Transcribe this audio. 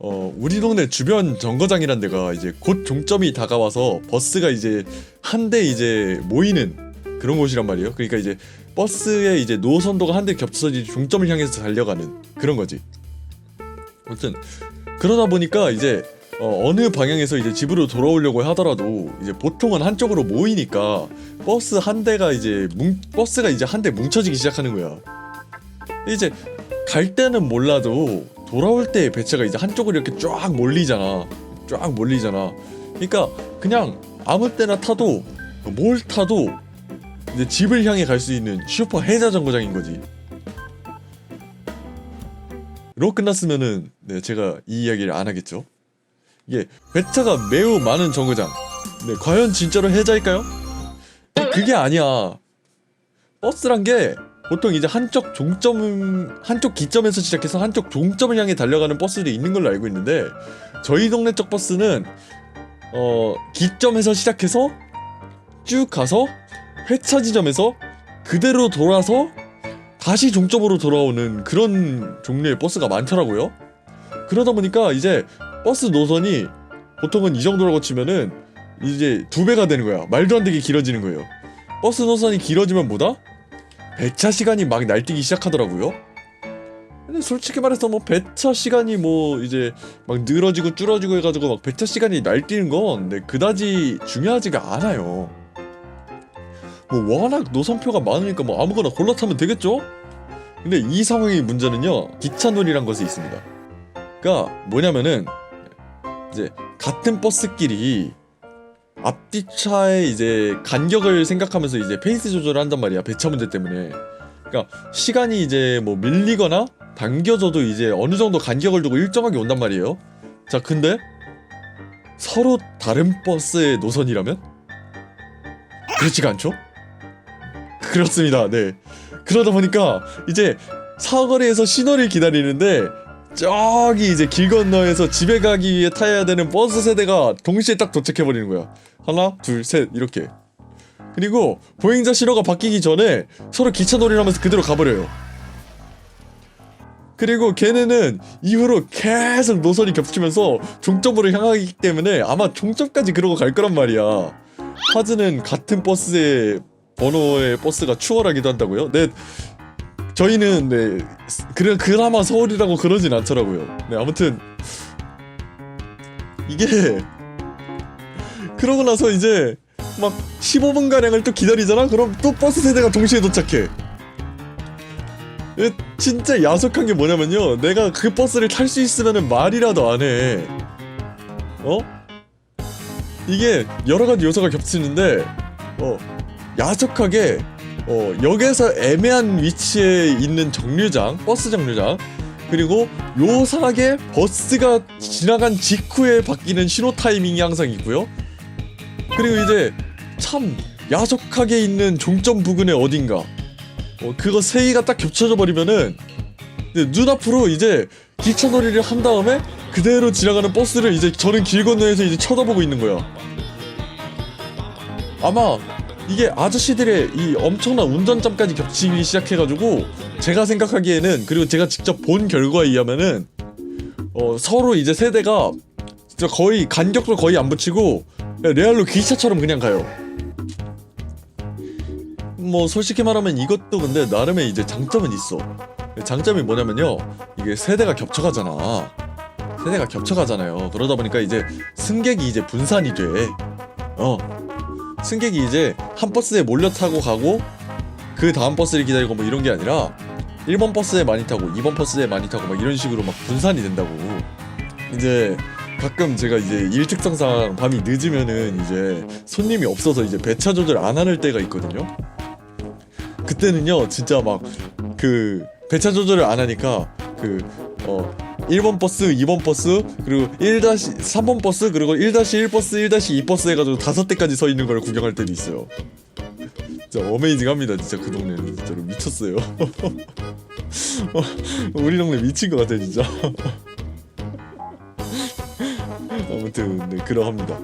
어 우리 동네 주변 정거장이란 데가 이제 곧 종점이 다가와서 버스가 이제 한 대 이제 모이는 그런 곳이란 말이에요. 그러니까 이제 버스의 이제 노선도가 한 대 겹쳐서 이제 종점을 향해서 달려가는 그런 거지. 아무튼 그러다 보니까 이제 어, 느 방향에서 이제 집으로 돌아오려고 하더라도 이제 보통은 한쪽으로 모이니까 버스 한 대가 이제 뭉 버스가 이제 한 대 뭉쳐지기 시작하는 거야. 이제 갈 때는 몰라도 돌아올 때 배차가 이제 한쪽으로 이렇게 쫙 몰리잖아. 쫙 몰리잖아. 그러니까 그냥 아무 때나 타도 뭘 타도 이제 집을 향해 갈 수 있는 슈퍼 해자 정거장인 거지. 로 끝났으면은 네 제가 이 이야기를 안 하겠죠. 이게 배차가 매우 많은 정거장. 네 과연 진짜로 해자일까요? 그게 아니야. 버스란 게 보통 이제 한쪽 종점 한쪽 기점에서 시작해서 한쪽 종점을 향해 달려가는 버스들이 있는 걸로 알고 있는데 저희 동네 쪽 버스는 어 기점에서 시작해서 쭉 가서 회차 지점에서 그대로 돌아서 다시 종점으로 돌아오는 그런 종류의 버스가 많더라고요. 그러다 보니까 이제 버스 노선이 보통은 이 정도라고 치면은 이제 두 배가 되는 거야. 말도 안 되게 길어지는 거예요. 버스 노선이 길어지면 뭐다? 배차 시간이 막 날뛰기 시작하더라고요. 근데 솔직히 말해서 뭐 배차 시간이 뭐 이제 막 늘어지고 줄어지고 해가지고 막 배차 시간이 날뛰는 건 네, 그다지 중요하지가 않아요. 뭐 워낙 노선표가 많으니까 뭐 아무거나 골라 타면 되겠죠? 근데 이 상황의 문제는요 기차놀이란 것이 있습니다. 그러니까 뭐냐면은 이제 같은 버스끼리 앞뒤 차의 이제 간격을 생각하면서 이제 페이스 조절을 한단 말이야 배차 문제 때문에. 그러니까 시간이 이제 뭐 밀리거나 당겨져도 이제 어느 정도 간격을 두고 일정하게 온단 말이에요. 자 근데 서로 다른 버스의 노선이라면? 그렇지가 않죠? 그렇습니다. 네. 그러다 보니까 이제 사거리에서 신호를 기다리는데 저기 이제 길 건너에서 집에 가기 위해 타야 되는 버스 세대가 동시에 딱 도착해 버리는 거야. 하나, 둘, 셋 이렇게. 그리고 보행자 신호가 바뀌기 전에 서로 기차 놀이를 하면서 그대로 가버려요. 그리고 걔네는 이후로 계속 노선이 겹치면서 종점으로 향하기 때문에 아마 종점까지 그러고 갈 거란 말이야. 하즈는 같은 버스의 번호의 버스가 추월하기도 한다고요? 네, 저희는 네 그래 그나마 서울이라고 그러진 않더라고요. 네 아무튼 이게 그러고 나서 이제 막 15분 가량을 또 기다리잖아. 그럼 또 버스 세대가 동시에 도착해. 예, 진짜 야속한 게 뭐냐면요. 내가 그 버스를 탈 수 있으면은 말이라도 안 해. 어? 이게 여러 가지 요소가 겹치는데 어 야속하게 어, 역에서 애매한 위치에 있는 정류장, 버스 정류장, 그리고 요상하게 버스가 지나간 직후에 바뀌는 신호 타이밍이 항상 있고요. 그리고 이제 참 야속하게 있는 종점 부근의 어딘가, 어, 그거 세 개가 딱 겹쳐져 버리면은 눈앞으로 이제 기차 놀이를 한 다음에 그대로 지나가는 버스를 이제 저는 길 건너에서 이제 쳐다보고 있는 거야. 아마 이게 아저씨들의 이 엄청난 운전짬까지 겹치기 시작해가지고 제가 생각하기에는 그리고 제가 직접 본 결과에 의하면은 어 서로 이제 세대가 진짜 거의 간격도 거의 안 붙이고 레알로 기차처럼 그냥 가요. 뭐 솔직히 말하면 이것도 근데 나름의 이제 장점은 있어. 장점이 뭐냐면요 이게 세대가 겹쳐가잖아. 세대가 겹쳐가잖아요. 그러다 보니까 이제 승객이 이제 분산이 돼. 어 승객이 이제 한 버스에 몰려 타고 가고 그 다음 버스를 기다리고 뭐 이런 게 아니라 1번 버스에 많이 타고 2번 버스에 많이 타고 막 이런 식으로 막 분산이 된다고. 이제 가끔 제가 이제 일 특성상 밤이 늦으면은 이제 손님이 없어서 이제 배차 조절 안 하는 때가 있거든요. 그때는요 진짜 막 그 배차 조절을 안 하니까 그어 1번 버스, 2번 버스, 그리고 1 3번 버스, 그리고 1-1 버스, 1-2 버스 해가지고 다섯 대까지 서 있는 걸 구경할 때도 있어요. 진짜 어메이징합니다, 진짜 그 동네는 진짜로 미쳤어요. 우리 동네 미친 것 같아, 진짜. 아무튼 네 그러합니다.